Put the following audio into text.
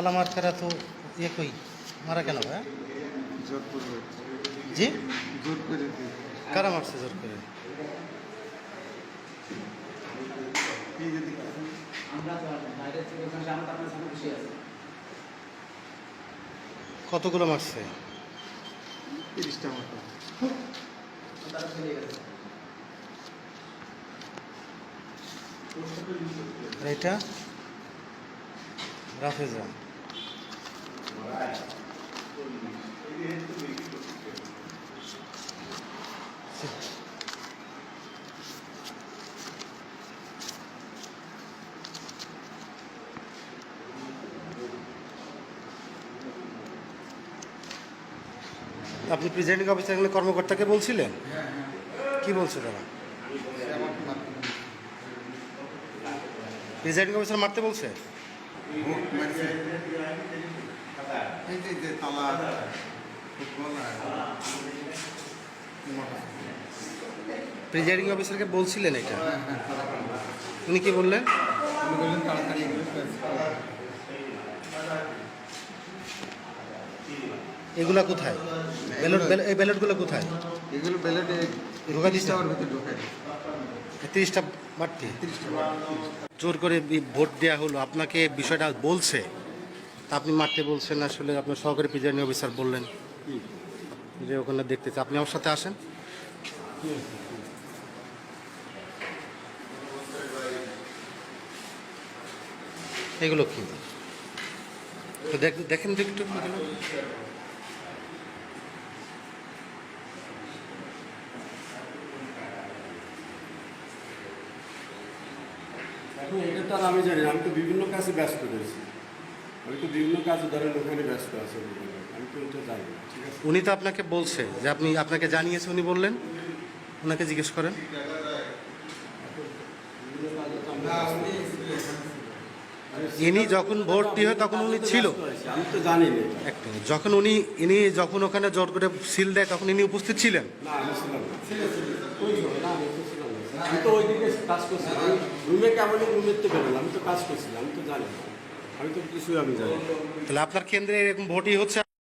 তালা মার্কারা তো ইয়ে কই? মারা কেন ভাই করবে জি? জোর করে কারা মারছে জোর করে? কতগুলো মারছে? তিরিশটা এটা? রাফেজা। আপনি প্রেসিডেন্ট অফিসের এখানে কর্মকর্তাকে বলছিলেন? কি বলছে তারা? প্রেসিডেন্ট অফিসার মারতে বলছে? এই যে তালা প্রিজাইডিং অফিসারকে বলছিলেন এটা। উনি কি বললেন? উনি বললেন তাড়াতাড়ি এগুলো কোথায়? ব্যালট এই ব্যালটগুলো কোথায়? এগুলো ব্যালেটে ঢোকা? তিরিশটা ওর ভিতরে ঢোকাই তিরিশটা মারতে জোর করে ভোট দেওয়া হলো। আপনাকে বিষয়টা বলছে। তা আপনি মারতে বলছেন আসলে আপনার সহকারী প্রিজাইডিং অফিসার বললেন যে ওখানে দেখতেছে আপনি আমার সাথে আসেন। এগুলো কি? তো দেখ- দেখেন একটু। আমি জানি আমি তো বিভিন্ন কাজে ব্যস্ত রয়েছি। আমি তো বিভিন্ন কাজে ধরেন ওখানে ব্যস্ত আছি। আমি তো এটা জানি না ঠিক আছে উনি তো আপনাকে বলছে যে আপনি আপনাকে জানিয়েছে উনি বললেন ওনাকে জিজ্ঞেস করেন ইনি যখন ভর্তি হয় তখন উনি ছিল আমি তো জানি না এটা। এক মিনিট যখন উনি ইনি যখন ওখানে জোর করে সিল দেয় তখন ইনি উপস্থিত ছিলেন না আমি ছিলাম না ওই তো, না, আমি তো ছিলাম না। আমি তো ওইদিকে কাজ করছিলাম রুমে কেমন রুমের তো বেরোলাম আমি তো কাজ করছিলাম আমি তো জানি না। আমি তো কিছুই আমি জানি তাহলে আপনার কেন্দ্রে এরকম ভোটই হচ্ছে